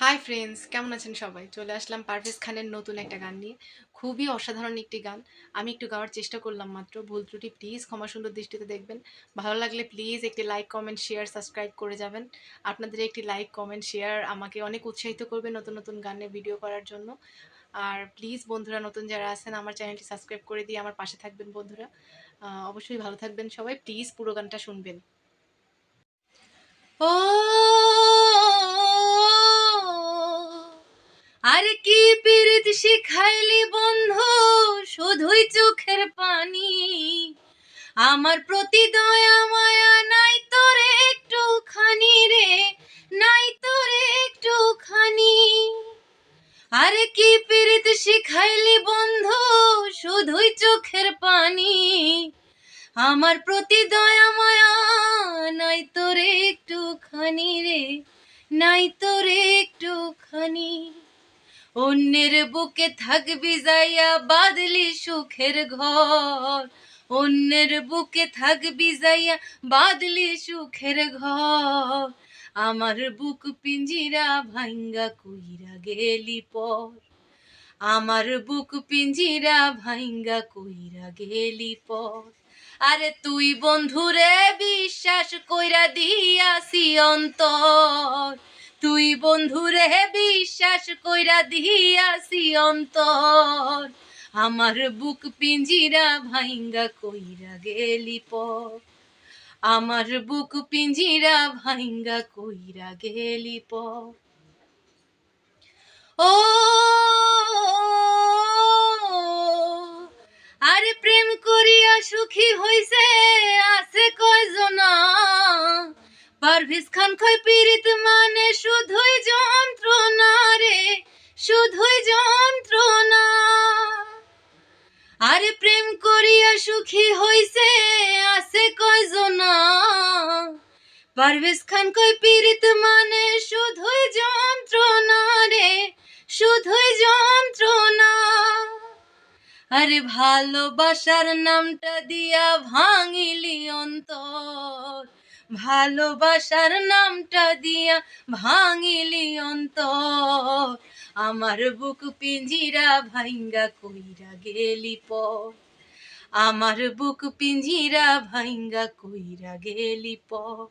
Hi friends কেমন আছেন সবাই? চলে আসলাম পারভেজ খানের নতুন একটা গান নিয়ে। খুবই অসাধারণ একটি গান। আমি একটু গাওয়ার চেষ্টা করলাম মাত্র। ভুল ত্রুটি প্লিজ ক্ষমা সুন্দর দৃষ্টিতে দেখবেন। ভালো লাগলে প্লিজ একটি লাইক কমেন্ট শেয়ার সাবস্ক্রাইব করে যাবেন। আপনাদের একটি লাইক কমেন্ট শেয়ার আমাকে অনেক উৎসাহিত করবে নতুন নতুন গানের ভিডিও করার জন্য। আর প্লিজ বন্ধুরা, নতুন যারা আছেন, আমার চ্যানেলটি সাবস্ক্রাইব করে দিয়ে আমার পাশে থাকবেন বন্ধুরা। অবশ্যই ভালো থাকবেন সবাই। প্লিজ পুরো গানটা শুনবেন। ও আর কি পীড়িত শিখাইলি বন্ধু? শুধুই চোখের পানি। আমার প্রতি দয়া মায়া নাই তোরে একটু খানি রে, নাই তোরে একটু খানি আরে কি পীড়িত শিখাইলি বন্ধু? শুধুই চোখের পানি। আমার প্রতি দয়া মায়া নাই তোরে একটু খানি রে, নাই তোরে একটুখানি। অন্যের বুকে থাকবি যাইয়া বাদলি সুখের ঘর। অন্যের বুকে থাকবি যাইয়া বাদলি সুখের ঘর। আমার বুক পিঞ্জিরা ভাঙ্গা কইরা গেলি পর। আমার বুক পিঞ্জিরা ভাঙ্গা কইরা গেলি পর। আরে তুই বন্ধুরে, বিশ্বাস কইরা দিয়াছি অন্তর। তুই বন্ধুরে বিশ্বাস কইরা দিয়াছি অন্তর। আমার বুক পিঞ্জিরা ভাইঙ্গা কইরা গেলি পর আমার বুক পিঞ্জিরা ভাইঙ্গা কইরা গেলি পর ও পারভিস খান কয় পীড়িত মানে শুধুই যন্ত্রণা রে, শুধুই যন্ত্রণা। আরে প্রেম করিয়া সুখী হইছে, আছে কয়জনা? পারভেজ খান কয় পীড়িত মানে শুধুই যন্ত্রণা রে, শুধুই যন্ত্রণা। আরে ভালোবাসার নামটা দিয়া ভাঙিলি অন্তর। ভালোবাসার নামটা দিয়া ভাঙিলি অন্তর। আমার বুক পিঞ্জিরা ভাঙ্গা কইরা গেলি পর আমার বুক পিঞ্জিরা ভাঙ্গা কইরা গেলি পর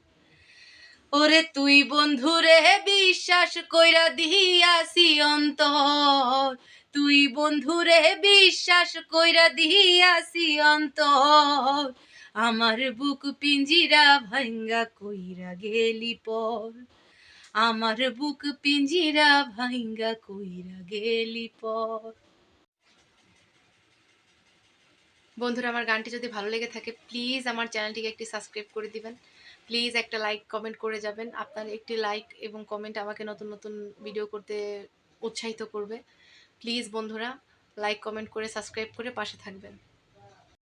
ওরে তুই বন্ধুরে বিশ্বাস কইরা দিয়াছি অন্তর। তুই বন্ধুরে বিশ্বাস কইরা দিয়াছি অন্তর। আমার বুক পিঞ্জিরা ভাঙ্গা কইরা গেলি পর। আমার বুক পিঞ্জিরা ভাঙ্গা কইরা গেলি পর। বন্ধুরা, আমার গানটি যদি ভালো লেগে থাকে প্লিজ আমার চ্যানেলটিকে একটি সাবস্ক্রাইব করে দিবেন। প্লিজ একটা লাইক কমেন্ট করে যাবেন। আপনার একটি লাইক এবং কমেন্ট আমাকে নতুন নতুন ভিডিও করতে উৎসাহিত করবে। প্লিজ বন্ধুরা লাইক কমেন্ট করে সাবস্ক্রাইব করে পাশে থাকবেন।